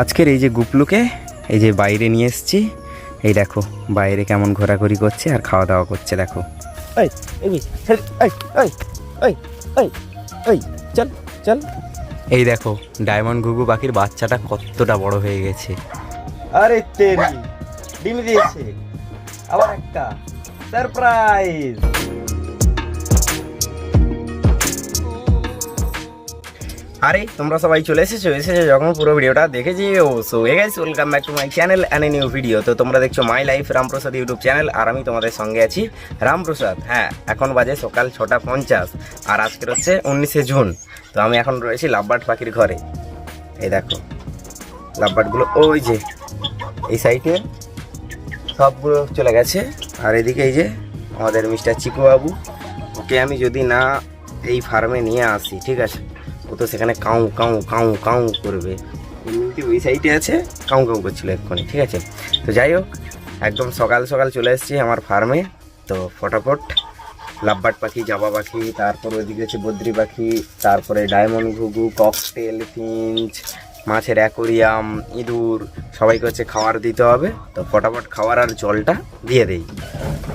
আজকের এই যে গুপলুকে এই যে বাইরে নিয়ে এসেছি এই দেখো বাইরে কেমন ঘোরাঘুরি করছে আর খাওয়া দাওয়া করছে দেখো। এই চল চল। এই দেখো ডায়মন্ড ঘুঘু পাখির বাচ্চাটা কতটা বড় হয়ে গেছে। আরে তেরি ডিম দিয়েছে। আবার একটা সারপ্রাইজ। আরে, তোমরা সবাই চলে এসেছ এসেছ যখন পুরো ভিডিওটা দেখেছি, ও so hey guys welcome back to my channel and new video তো তোমরা দেখছ my life Ramprasad YouTube channel আর আমি তোমাদের সঙ্গে আছি রামপ্রসাদ হ্যাঁ এখন বাজে সকাল ছটা পঞ্চাশ, আর আজকের হচ্ছে উনিশে জুন। তো আমি এখন রয়েছি লাভবার্ড পাখির ঘরে। এই দেখো লাভবার্ডগুলো ওই যে, এই সাইডে সবগুলো চলে গেছে। আর এদিকে এই যে আমাদের মিস্টার চিকু বাবু ওকে আমি যদি না এই ফার্মে নিয়ে আসি, ঠিক আছে? ও তো সেখানে কাউ কাউ কাউ কাউ করবে। এমনিতে ওই সাইডে আছে? কাউ কাউ করছিল এক্ষুনি ঠিক আছে? তো যাই হোক একদম সকাল সকাল চলে এসেছি আমার ফার্মে তো ফটাফট লাভবার্ড পাখি জাবা পাখি তারপর ওইদিকে হচ্ছে বদ্রি পাখি তারপরে ডায়মন্ড ঘুঘু ককটেল ফিঞ্চ মাছের অ্যাকোরিয়াম ইঁদুর সবাইকে হচ্ছে খাবার দিতে হবে। তো ফটাফট খাবার আর জলটা দিয়ে দেই।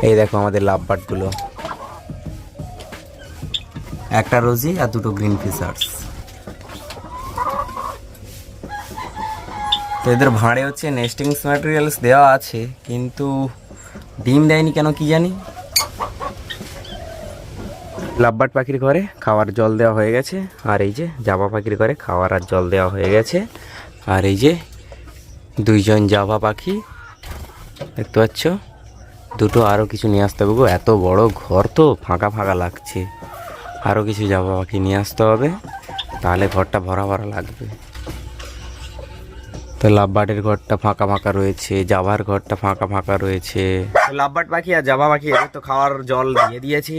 এই দেখো আমাদের লাভবার্ডগুলো একটা রোজি আর দুটো গ্রিন ফিশার্স তো এদের ভাঁড়ে হচ্ছে নেস্টিংস ম্যাটেরিয়ালস দেওয়া আছে, কিন্তু ডিম দেয়নি কেন কি জানি? লাভবার্ড পাখির ঘরে খাওয়ার জল দেওয়া হয়ে গেছে, আর এই যে জাবা পাখির ঘরে খাওয়ার আর জল দেওয়া হয়ে গেছে, আর এই যে দুইজন জাভা পাখি, দেখতে পাচ্ছ? দুটো আরও কিছু নিয়ে আসতে হবে গো, এত বড় ঘর তো ফাঁকা ফাঁকা লাগছে। আরও কিছু জাভা পাখি নিয়ে আসতে হবে, তাহলে ঘরটা ভরা ভরা লাগবে। তো লাভবার্ডের ঘরটা ফাঁকা ফাঁকা রয়েছে জাভার ঘরটা ফাঁকা ফাঁকা রয়েছে। লাভবার্ড পাখি আর জাভা পাখি এদের তো খাওয়ার জল দিয়ে দিয়েছি।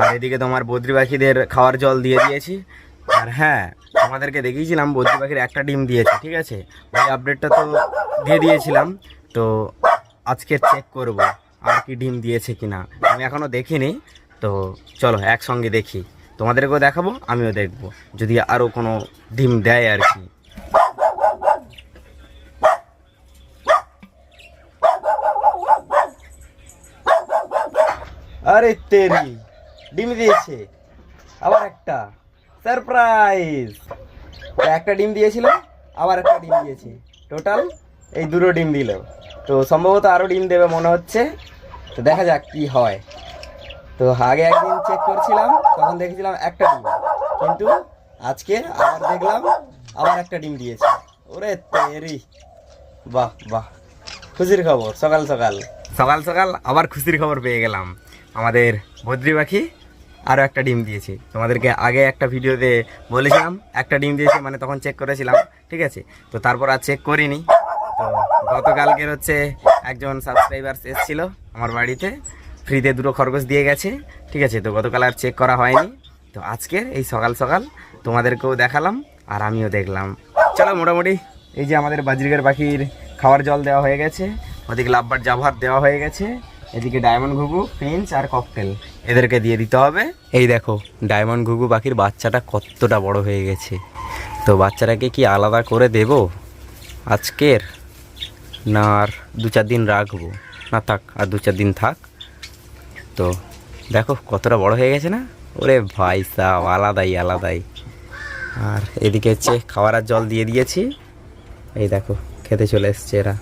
আর এদিকে তোমার বদ্রি পাখিদের খাওয়ার জল দিয়ে দিয়েছি। আর হ্যাঁ আমাদেরকে দেখিয়েছিলাম, বদ্রি পাখির একটা ডিম দিয়েছে, ঠিক আছে? ওই আপডেটটা তো দিয়ে দিয়েছিলাম। তো আজকে চেক করব, আর কি ডিম দিয়েছে কিনা। আমি এখনও দেখিনি, তো চলো একসঙ্গে দেখি। তোমাদেরকেও দেখাবো, আমিও দেখব। যদি আরও কোনো ডিম দেয় আর কি। আরে তেরি। ডিম দিয়েছে। আবার একটা। সারপ্রাইজ। একটা ডিম দিয়েছিল, আবার একটা ডিম দিয়েছে। টোটাল এই দুটো ডিম দিল। তো সম্ভবত আরও ডিম দেবে মনে হচ্ছে। তো দেখা যাক কি হয়। তো আগে একদিন চেক করছিলাম, তখন দেখেছিলাম একটা ডিম। কিন্তু আজকে আবার দেখলাম, আবার একটা ডিম দিয়েছে। ওরে তেরি। বাহ বাহ। খুশির খবর, সকাল সকাল। সকাল সকাল আবার খুশির খবর পেয়ে গেলাম। আমাদের বদ্রি পাখি আরও একটা ডিম দিয়েছে। তোমাদেরকে আগে একটা ভিডিওতে বলেছিলাম, একটা ডিম দিয়েছে মানে তখন চেক করেছিলাম, ঠিক আছে? তো তারপর আর চেক করিনি। তো গতকালকের হচ্ছে একজন সাবস্ক্রাইবার্স এসেছিল আমার বাড়িতে, ফ্রিতে দুটো খরগোশ দিয়ে গেছে, ঠিক আছে? তো গতকাল আর চেক করা হয়নি। তো আজকের এই সকাল সকাল তোমাদেরকেও দেখালাম আর আমিও দেখলাম। চলো মোটামুটি এই যে আমাদের বাজরিকের পাখির খাওয়ার জল দেওয়া হয়ে গেছে, ওদিকে লাভবার জাভার দেওয়া হয়ে গেছে। এদিকে ডায়মন্ড ঘুঘু ফিঞ্চ আর ককটেল এদেরকে দিয়ে দিতে হবে। এই দেখো ডায়মন্ড ঘুঘু পাখির বাচ্চাটা কতটা বড় হয়ে গেছে। তো বাচ্চাটাকে কি আলাদা করে দেব? আজকের? না, আর দু চার দিন রাখব। না থাক, আর দু চার দিন থাক। তো দেখো, কতটা বড় হয়ে গেছে না? ওরে ভাই সাহ আলাদাই আলাদাই। আর এদিকে হচ্ছে খাবার আর জল দিয়ে দিয়েছি। এই দেখো, খেতে চলে এসছে এরা।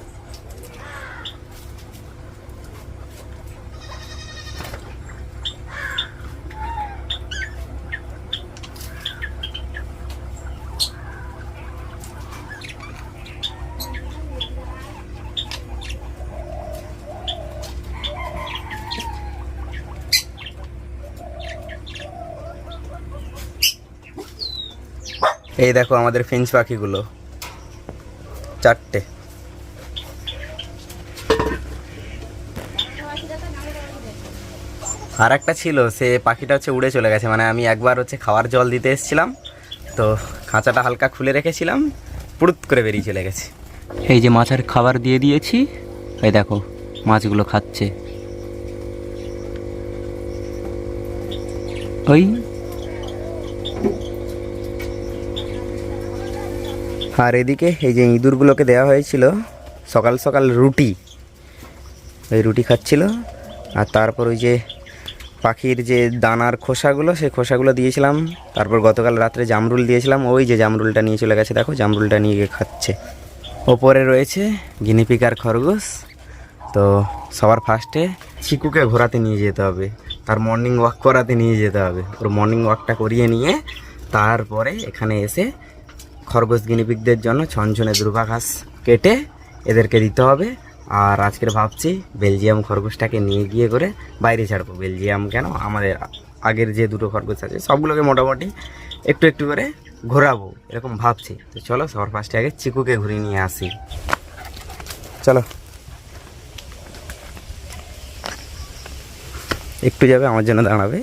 এই দেখো আমাদের ফিঞ্চ পাখিগুলো। চারটে। আর একটা ছিল, সে পাখিটা হচ্ছে উড়ে চলে গেছে। মানে আমি একবার হচ্ছে খাওয়ার জল দিতে এসেছিলাম, তো খাঁচাটা হালকা খুলে রেখেছিলাম পুরুত করে বেরিয়ে চলে গেছে। এই যে মাছের খাবার দিয়ে দিয়েছি, এই দেখো, মাছগুলো খাচ্ছে। ওই আর এদিকে এই যে ইঁদুরগুলোকে দেওয়া হয়েছিল, সকাল সকাল রুটি। ওই রুটি খাচ্ছিল, আর তারপর ওই যে পাখির যে দানার খোসাগুলো, সেই খোসাগুলো দিয়েছিলাম। তারপর গতকাল রাত্রে জামরুল দিয়েছিলাম, ওই যে জামরুলটা নিয়ে চলে গেছে, দেখো জামরুলটা নিয়ে গিয়ে খাচ্ছে। ওপরে রয়েছে গিনিপিক আর খরগোশ। তো সবার ফার্স্টে চিকুকে ঘোরাতে নিয়ে যেতে হবে, তার মর্নিং ওয়াক করাতে নিয়ে যেতে হবে। ওর মর্নিং ওয়াকটা করিয়ে নিয়ে তারপরে এখানে এসে খরগোশ গিনিপিকদের জন্য ছনছনে দুর্বা ঘাস কেটে এদেরকে দিতে হবে। আর আজকের ভাবছি বেলজিয়াম খরগোশটাকে নিয়ে গিয়ে করে বাইরে ছাড়বো। বেলজিয়াম কেন? আমাদের আগের যে দুটো খরগোশ আছে, সবগুলোকে মোটামুটি একটু একটু করে ঘোরাবো, এরকম ভাবছি। তো চলো, সবার ফার্স্টে আগে চিকুকে ঘুরিয়ে নিয়ে আসি। চলো। একটু যাবে, আমার জন্য দাঁড়াবে।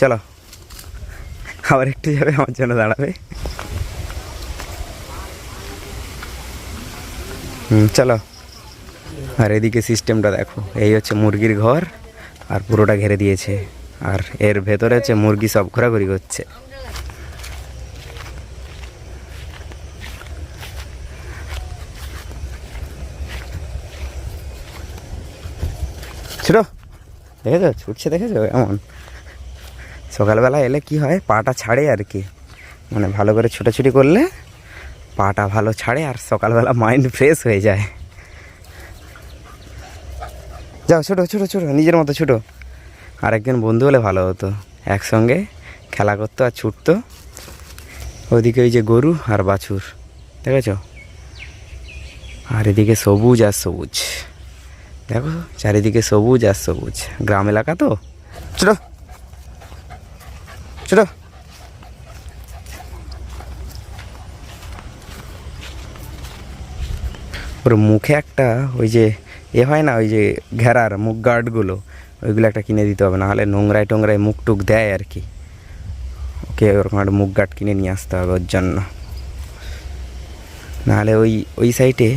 চলো। আবার একটু যাবে, আমার জন্য দাঁড়াবে। হুম, চলো। আর এদিকে সিস্টেমটা দেখো। এই হচ্ছে মুরগির ঘর, আর পুরোটা ঘেরে দিয়েছে। আর এর ভেতরে হচ্ছে মুরগি সব ঘোরাঘুরি করছে। ছোট, দেখেছ? ছুটছে, দেখেছ? এমন। সকালবেলা এলে কি হয়? পাটা ছাড়ে আর কি। মানে ভালো করে ছোটাছুটি করলে পাটা ভালো ছাড়ে আর সকালবেলা মাইন্ড ফ্রেশ হয়ে যায়। যাও, ছোটো ছোটো ছোটো, নিজের মতো ছোটো। আর একজন বন্ধু হলে ভালো হতো। একসঙ্গে খেলা করতো আর ছুটতো। ওইদিকে ওই যে গরু আর বাছুর, দেখেছ? আর এদিকে সবুজ আর সবুজ। দেখো, চারিদিকে সবুজ আর সবুজ। গ্রাম এলাকা তো? ছোটো ছোটো। ওর মুখে একটা ওই যে এ হয় না, ওই যে ঘেরার মুখ গার্ডগুলো ওইগুলো একটা কিনে দিতে হবে, নাহলে নোংরায় টোংরায় মুখ টুক দেয় আর কি। ওকে, ওরকম একটা মুখ গার্ড কিনে নিয়ে আসতে হবে ওর জন্য। নাহলে ওই ওই সাইডে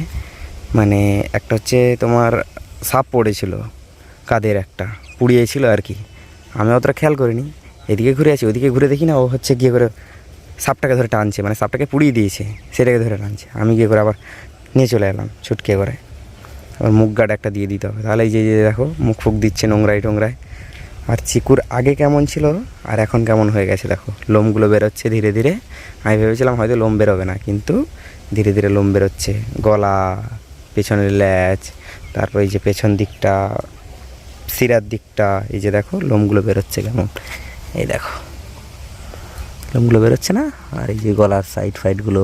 মানে একটা হচ্ছে তোমার সাপ পড়েছিল, কাদের একটা, পুড়িয়েছিল আর কি। আমি অতটা খেয়াল করিনি, এদিকে ঘুরে আছি ওদিকে ঘুরে দেখি না, ও হচ্ছে গিয়ে করে সাপটাকে ধরে টানছে মানে সাপটাকে পুড়িয়ে দিয়েছে, সেটাকে ধরে টানছে। আমি গিয়ে করে আবার নিয়ে চলে এলাম ছুটকে করে আবার মুখ গার্ড একটা দিয়ে দিতে হবে। তাহলে এই যে দেখো, মুখ ফুক দিচ্ছে নোংরায় টোংরায়। আর চিকুর আগে কেমন ছিল আর এখন কেমন হয়ে গেছে দেখো। লোমগুলো বেরোচ্ছে ধীরে ধীরে। আমি ভেবেছিলাম হয়তো লোম বেরোবে না, কিন্তু ধীরে ধীরে লোম বেরোচ্ছে। গলা, পেছনের ল্যাচ, তারপর এই যে পেছন দিকটা, শিরার দিকটা, এই যে দেখো, লোমগুলো বেরোচ্ছে কেমন। এই দেখো, লোমগুলো বেরোচ্ছে না? আর এই যে গলার সাইড ফাইডগুলো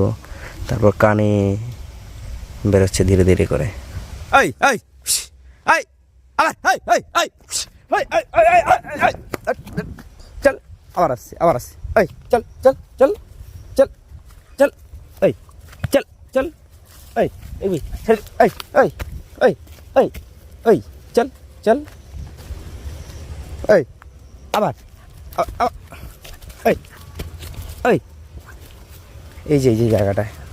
তারপর কানে বেরোচ্ছে ধীরে ধীরে করে এই এই এই আবার এই এই এই চল আবার আসছে আবার আসছে এই চল চল চল চল চল এই চল চল এই এই চল এই এই এই এই এই চল চল এই আবার এই এই এই যে এই যে জায়গাটায়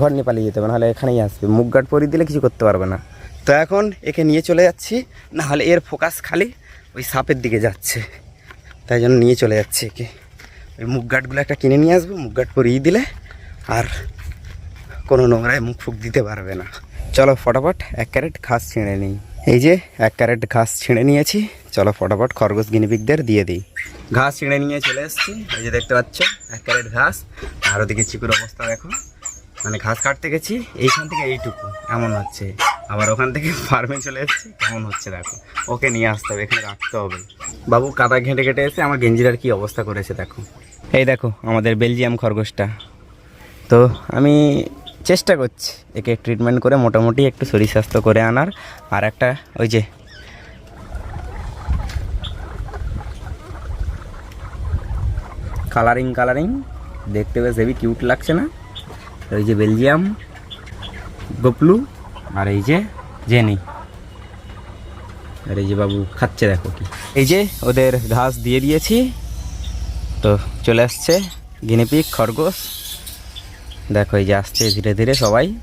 ঘর নিয়ে পালিয়ে যেতে হবে, নাহলে এখানেই আসবে। মুখ গার্ড পরিয়ে দিলে কিছু করতে পারবে না। তো এখন একে নিয়ে চলে যাচ্ছি, নাহলে এর ফোকাস খালি ওই সাপের দিকে যাচ্ছে। তাই জন্য নিয়ে চলে যাচ্ছে একে। ওই মুখ গার্ডগুলো একটা কিনে নিয়ে আসব, মুখ গার্ড পরিয়ে দিলে আর কোনো নোংরায় মুখ ফুক দিতে পারবে না। চলো ফটাফট এক ক্যারেট ঘাস ছিঁড়ে নিই। এই যে এক ক্যারেট ঘাস ছিঁড়ে নিয়েছি, চলো ফটাফট খরগোশ গিনিপিকদের দিয়ে দিই। ঘাস ছিঁড়ে নিয়ে চলে এসেছি, এই যে দেখতে পাচ্ছ, এক ক্যারেট ঘাস। আর ওদিকে চিকুর অবস্থা দেখো। মানে ঘাস কাটতে গেছি, এইখান থেকে এইটুকু, এমন হচ্ছে। আবার ওখান থেকে ফার্মে চলে এসেছি, কেমন হচ্ছে দেখো। ওকে নিয়ে আসতে হবে, এখানে রাখতে হবে। বাবু কাদা ঘেঁটে ঘেঁটে এসে আমার গেঞ্জিটার কি অবস্থা করেছে দেখো। এই দেখো, আমাদের বেলজিয়াম খরগোশটা। তো আমি চেষ্টা করছি একে ট্রিটমেন্ট করে মোটামুটি একটু শরীর স্বাস্থ্য করে আনার। আর একটা ওই যে কালারিং কালারিং দেখতে বেশ হেভি কিউট লাগছে না? ওই যে বেলজিয়াম, গোপলু আর এই যে জেনি। আর এই যে বাবু খাচ্ছে দেখো কি। এই যে ওদের ঘাস দিয়ে দিয়েছি, তো চলে আসছে গিনিপিক খরগোশ। দেখো এই যে আসছে ধীরে ধীরে সবাই।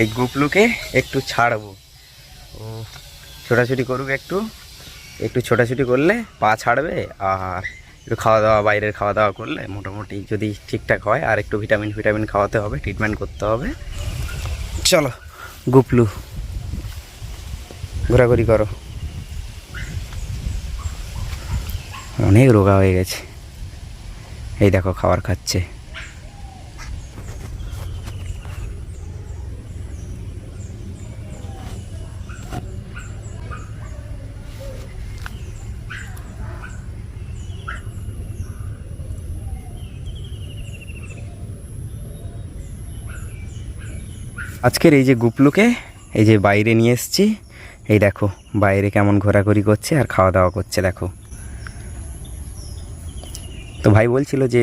এই গুপলুকে একটু ছাড়বো। ও, ছোটাছুটি করুক একটু। একটু ছোটাছুটি করলে পা ছাড়বে আর একটু খাওয়া দাওয়া বাইরের খাওয়া দাওয়া করলে মোটামুটি যদি ঠিকঠাক হয় আর একটু ভিটামিন ফিটামিন খাওয়াতে হবে ট্রিটমেন্ট করতে হবে। চলো গুপলু ঘোরাঘুরি করো। অনেক রোগা হয়ে গেছে। এই দেখো, খাবার খাচ্ছে। আজকের এই যে গুপলুকে এই যে বাইরে নিয়ে এসেছি, এই দেখো, বাইরে কেমন ঘোরাঘুরি করছে আর খাওয়া দাওয়া করছে, দেখো। তো ভাই বলছিল যে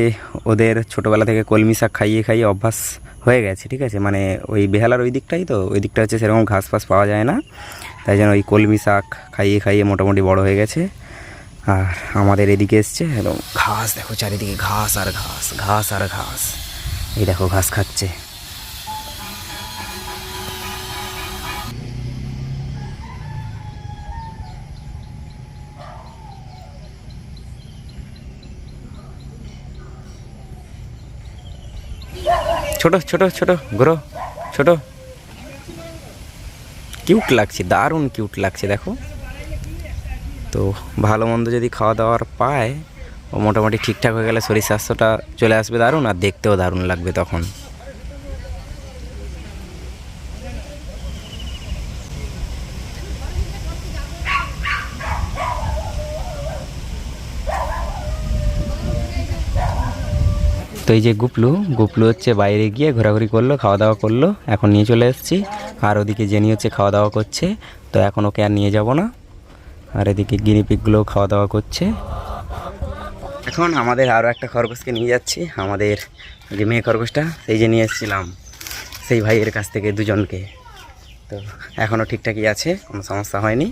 ওদের ছোটোবেলা থেকে কলমি শাক খাইয়ে খাইয়ে অভ্যাস হয়ে গেছে, ঠিক আছে? মানে ওই বেহালার ওই দিকটাই তো, ওই দিকটা হচ্ছে সেরকম ঘাস ফাস পাওয়া যায় না। তাই জন্য ওই কলমি শাক খাইয়ে খাইয়ে মোটামুটি বড় হয়ে গেছে। আর আমাদের এদিকে এসছে একদম ঘাস, দেখো চারিদিকে ঘাস আর ঘাস ঘাস আর ঘাস। এই দেখো ঘাস খাচ্ছে। ছোট ছোট ছোট, ঘোরো, ছোট। কিউট লাগছে, দারুণ কিউট লাগছে, দেখো। তো ভালো মন্দ যদি খাওয়া দাওয়ার পায়, ও মোটামুটি ঠিকঠাক হয়ে গেলে শরীর স্বাস্থ্যটা চলে আসবে দারুণ, আর দেখতেও দারুণ লাগবে তখন। তো এই যে গুপলু গুপলু হচ্ছে বাইরে গিয়ে ঘোরাঘুরি করল খাওয়া দাওয়া করল, এখন নিয়ে চলে এসেছি। আর ওদিকে জেনি হচ্ছে খাওয়া দাওয়া করছে, তো এখন ওকে আর নিয়ে যাব না। আর এদিকে গিনিপিকগুলোও খাওয়া দাওয়া করছে। এখন আমাদের আরও একটা খরগোশকে নিয়ে যাচ্ছি, আমাদের যে মেয়ে খরগোশটা, সেই যে নিয়ে এসেছিলাম, সেই ভাইয়ের কাছ থেকে দুজনকে। তো এখনও ঠিকঠাকই আছে, কোনো সমস্যা হয়নি।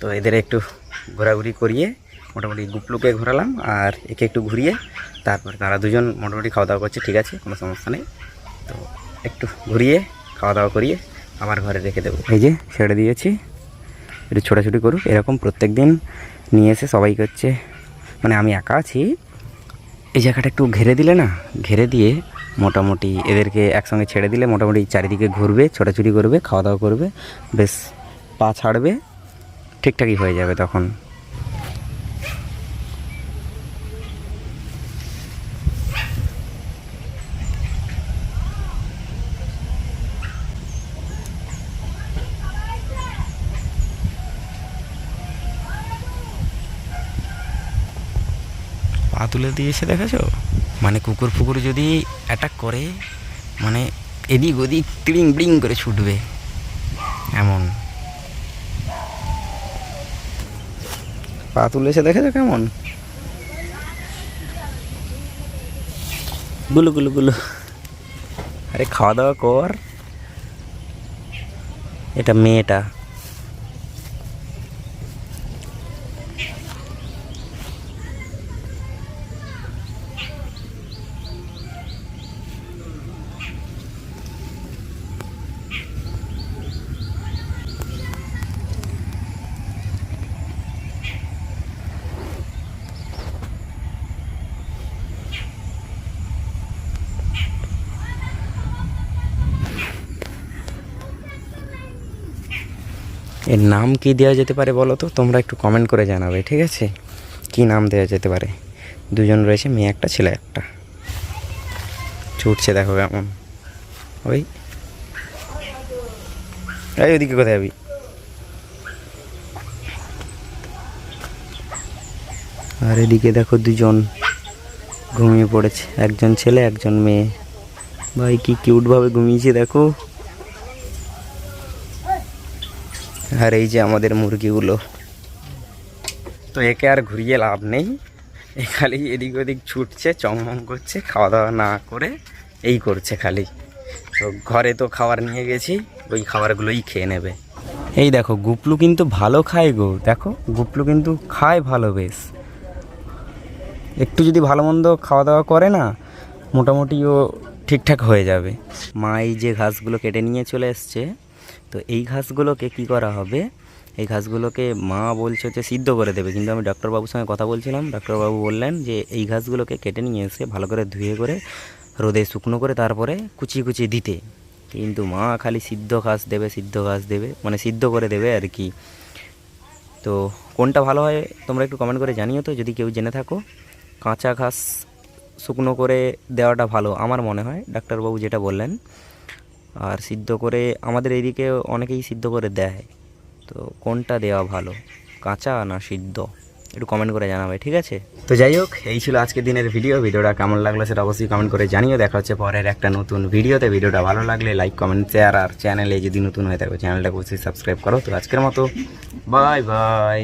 তো এদের একটু ঘোরাঘুরি করিয়ে, মোটামুটি গুপলুকে ঘোরালাম, আর একে একটু ঘুরিয়ে তারপর তারা দুজন মোটামুটি খাওয়া দাওয়া করছে, ঠিক আছে, কোনো সমস্যা নেই। তো একটু ঘুরিয়ে খাওয়া দাওয়া করিয়ে আবার ঘরে রেখে দেবো। এই যে ছেড়ে দিয়েছি, একটু ছোটাছুটি করুক, এরকম প্রত্যেক দিন নিয়ে এসে সবাই করছে মানে আমি একা আছি, এই জায়গাটা একটু ঘেরে দিলে না, ঘেরে দিয়ে মোটামুটি এদেরকে একসঙ্গে ছেড়ে দিলে মোটামুটি চারিদিকে ঘুরবে, ছোটাছুটি করবে খাওয়া দাওয়া করবে, বেশ পা ছাড়বে, ঠিকঠাকই হয়ে যাবে তখন। পা তুলে দিয়েছে দেখেছ? মানে কুকুর ফুকুর যদি অ্যাটাক করে মানে এদিক ওদিক টিড়িং বিড়িং করে ছুটবে। এমন। পা তুলেছে দেখেছ কেমন? গুলু গুলু গুলু। আরে খাওয়া দাওয়া কর। এটা মেয়েটা। এর নাম কি দেওয়া যেতে পারে বলো তো? তোমরা একটু কমেন্ট করে জানাবে, ঠিক আছে? কি নাম দেওয়া যেতে পারে? দুজন রয়েছে, মেয়ে একটা, ছেলে একটা। ছুটছে দেখো কেমন। ওই। এই ওদিকে কোথায় যাবি? আর এদিকে দেখো দুজন ঘুমিয়ে পড়েছে। একজন ছেলে, একজন মেয়ে। ভাই, কি কিউটভাবে ঘুমিয়েছে দেখো। আর এই যে আমাদের মুরগিগুলো। তো একে আর ঘুরিয়ে লাভ নেই। এ খালি এদিক ওদিক ছুটছে চমম করছে, খাওয়া দাওয়া না করে এই করছে খালি। তো ঘরে তো খাবার নিয়ে গেছি, ওই খাবারগুলোই খেয়ে নেবে। এই দেখো, গুপলু কিন্তু ভালো খায় গো। দেখো, গুপলু কিন্তু খায় ভালো বেশ। একটু যদি ভালো মন্দ খাওয়া দাওয়া করে না, মোটামুটি ও ঠিকঠাক হয়ে যাবে। মা এই যে ঘাসগুলো কেটে নিয়ে চলে এসছে তো এই ঘাসগুলোকে কি করা হবে? এই ঘাসগুলোকে মা বলছে হচ্ছে সিদ্ধ করে দেবে। কিন্তু আমি ডাক্তারবাবুর সঙ্গে কথা বলছিলাম। ডাক্তারবাবু বললেন যে এই ঘাসগুলোকে কেটে নিয়ে এসে ভালো করে ধুয়ে করে রোদে শুকনো করে তারপরে কুচিয়ে কুচিয়ে দিতে। কিন্তু মা খালি সিদ্ধ ঘাস দেবে, সিদ্ধ ঘাস দেবে মানে সিদ্ধ করে দেবে আর কি। তো কোনটা ভালো হয় তোমরা একটু কমেন্ট করে জানিও তো, যদি কেউ জেনে থাকো। কাঁচা ঘাস শুকনো করে দেওয়াটা ভালো, আমার মনে হয়। ডাক্তারবাবু যেটা বললেন। আর সিদ্ধ করে আমাদের এইদিকে অনেকেই সিদ্ধ করে দেয়। তো কোনটা দেওয়া ভালো? কাঁচা না সিদ্ধ? একটু কমেন্ট করে জানাবে, ঠিক আছে? তো যাই হোক, এই ছিল আজকের দিনের ভিডিও ভিডিওটা কেমন লাগল সেটা অবশ্যই কমেন্ট করে জানিও। দেখা হচ্ছে পরের একটা নতুন ভিডিওতে ভিডিওটা ভালো লাগলে লাইক কমেন্ট শেয়ার আর চ্যানেলে যদি নতুন হয়ে থাকো চ্যানেলটা অবশ্যই সাবস্ক্রাইব করো। তো আজকের মতো বাই বাই